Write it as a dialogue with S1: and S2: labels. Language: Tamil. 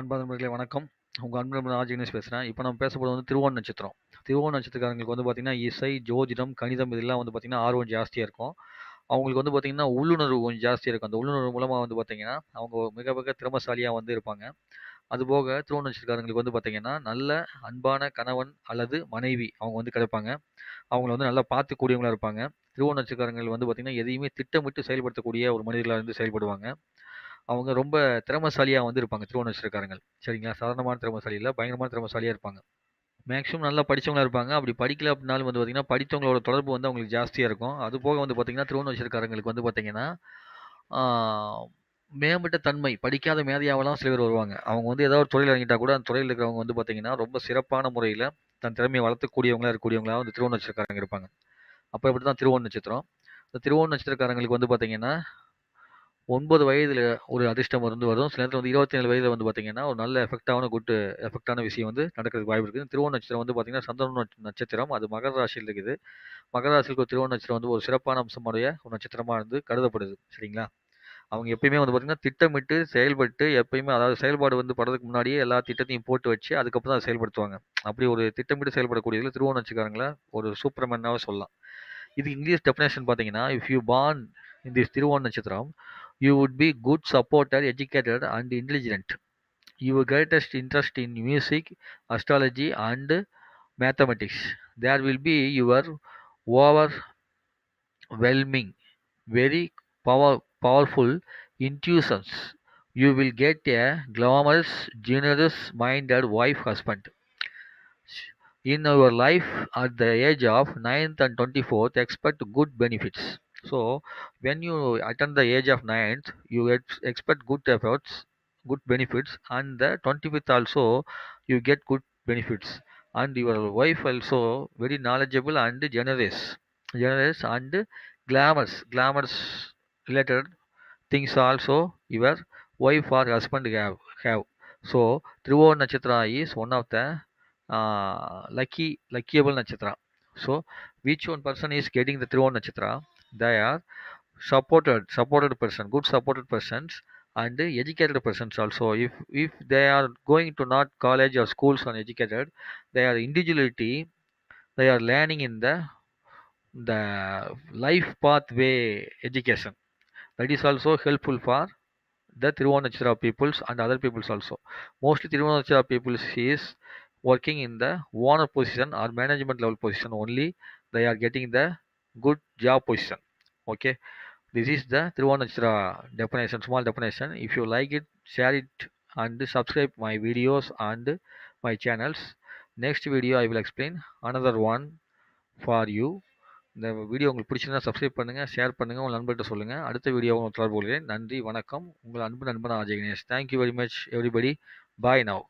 S1: அன்பான நண்பர்களே வணக்கம். உங்கள் அன்பு நண்பன் ஆர். இப்போ பேசுறேன். இப்ப நம்ம பேச வந்து திருவோண நட்சத்திரம். திருவோண நட்சத்திரக்காரங்களுக்கு வந்து பார்த்திங்கன்னா இசை, ஜோதிடம், கணிதம் இதெல்லாம் வந்து பார்த்திங்கன்னா ஆர்வம் ஜாஸ்தியாக இருக்கும். அவங்களுக்கு வந்து பார்த்திங்கன்னா உள்ளுணர்வு கொஞ்சம் ஜாஸ்தியாக இருக்கும். அந்த உள்ளுணர்வு மூலமாக வந்து பார்த்திங்கன்னா அவங்க மிக மிக திறமசாலியாக வந்து இருப்பாங்க. அதுபோக திருவோண நட்சத்திரக்காரங்களுக்கு வந்து பார்த்தீங்கன்னா, நல்ல அன்பான கணவன் அல்லது மனைவி அவங்க வந்து கிடைப்பாங்க. அவங்கள வந்து நல்லா பார்த்துக்கூடியவங்களா இருப்பாங்க. திருவோண நட்சத்திரக்காரங்கள் வந்து பார்த்திங்கன்னா எதையுமே திட்டமிட்டு செயல்படுத்தக்கூடிய ஒரு மனிதர்களாக இருந்து செயல்படுவாங்க. அவங்க ரொம்ப திறமைசாலியாக வந்து இருப்பாங்க திருவோண சரிங்களா? சாதாரணமான திறமைசாலி இல்லை பயங்கரமான திறமைசாலியாக இருப்பாங்க. மேக்ஸிமம் நல்லா படித்தவங்களா இருப்பாங்க. அப்படி படிக்கல அப்படின்னாலும் வந்து பார்த்திங்கன்னா படித்தவங்களோட தொடர்பு வந்து அவங்களுக்கு ஜாஸ்தியாக இருக்கும். அதுபோக வந்து பார்த்தீங்கன்னா, திருவோண வந்து பார்த்திங்கன்னா மேம்பட்ட தன்மை, படிக்காத மேதையாவெல்லாம் சில பேர் வருவாங்க. அவங்க வந்து ஏதாவது ஒரு தொழில் இறங்கிட்டா கூட, அந்த துறையில இருக்கிறவங்க வந்து பார்த்திங்கன்னா ரொம்ப சிறப்பான முறையில் தன் திறமையை வளர்த்துக்கூடியவங்களாக இருக்கக்கூடியவங்களா வந்து திருவோண நட்சத்திரக்காரங்க இருப்பாங்க. இப்படி தான் திருவோண நட்சத்திரம். இந்த திருவோண நட்சத்திரக்காரங்களுக்கு வந்து பார்த்தீங்கன்னா, ஒன்பது வயதில் ஒரு அதிர்ஷ்டம் வந்து வரும். சில நேரத்தில் வந்து இருபத்தி ஏழு வயதில் வந்து பார்த்தீங்கன்னா, ஒரு நல்ல எஃபெக்ட்டான குட் எஃபெக்ட்டான விஷயம் வந்து நடக்கிறதுக்கு வாய்ப்பு இருக்குது திருவோண நட்சத்திரம் வந்து பார்த்தீங்கன்னா, சந்திரனோட நட்சத்திரம். அது மகர ராசியில் இருக்குது. மகர ராசிக்கு ஒரு திருவோண நட்சத்திரம் வந்து ஒரு சிறப்பான அம்சமுடைய ஒரு நட்சத்திரமாக வந்து கருதப்படுது. சரிங்களா? அவங்க எப்பயுமே வந்து பார்த்தீங்கன்னா, திட்டமிட்டு செயல்பட்டு எப்பயுமே அதாவது செயல்பாடு வந்து படுறதுக்கு முன்னாடியே எல்லா திட்டத்தையும் போட்டு வச்சு, அதுக்கப்புறம் தான் செயல்படுத்துவாங்க. அப்படி ஒரு திட்டமிட்டு செயல்படக்கூடியதில் திருவோண நட்சத்திரங்களை ஒரு சூப்பர்மேனாக சொல்லலாம். இது இங்கிலீஷ் டெஃபினேஷன் பார்த்தீங்கன்னா, if you born in this திருவோண நட்சத்திரம், You would be good supporter, educated and intelligent. Your greatest interest in music, astrology and mathematics. There will be your overwhelming, very power, powerful intuitions. You will get a glamorous, generous minded wife husband. In your life at the age of 9th and 24th, expect good benefits. So, when you attain the age of 9th, you ex- expect good efforts, good benefits, and the 25th also you get good benefits. And your wife also very knowledgeable and generous, generous and glamorous, glamorous related things also your wife or husband have. have. So, Trivona Nakshatra is one of the uh, lucky luckyable nakshatra so which one person is getting the trivona nakshatra they are supported supported person good supported persons and educated persons also if if they are going to not college or schools and educated they are individuality they are learning in the the life pathway education that is also helpful for the Trivona Nakshatra peoples and other peoples also. Mostly Trivona Nakshatra peoples is working in the owner position or management level position only. They are getting the good job position. Okay. This is the Trivona Nakshatra definition, small definition. If you like it, share it and subscribe my videos and my channels. Next video I will explain another one for you. இந்த வீடியோ உங்களுக்கு பிடிச்சிருந்தா சப்ஸ்கிரைப் பண்ணுங்க ஷேர் பண்ணுங்க உங்கள் நண்பர்கிட்ட சொல்லுங்க அடுத்த வீடியோ தொடர்பு கொள்கிறேன் நன்றி வணக்கம் உங்கள் அன்பு நண்பன் Ajay Ganesh thank you very much everybody bye now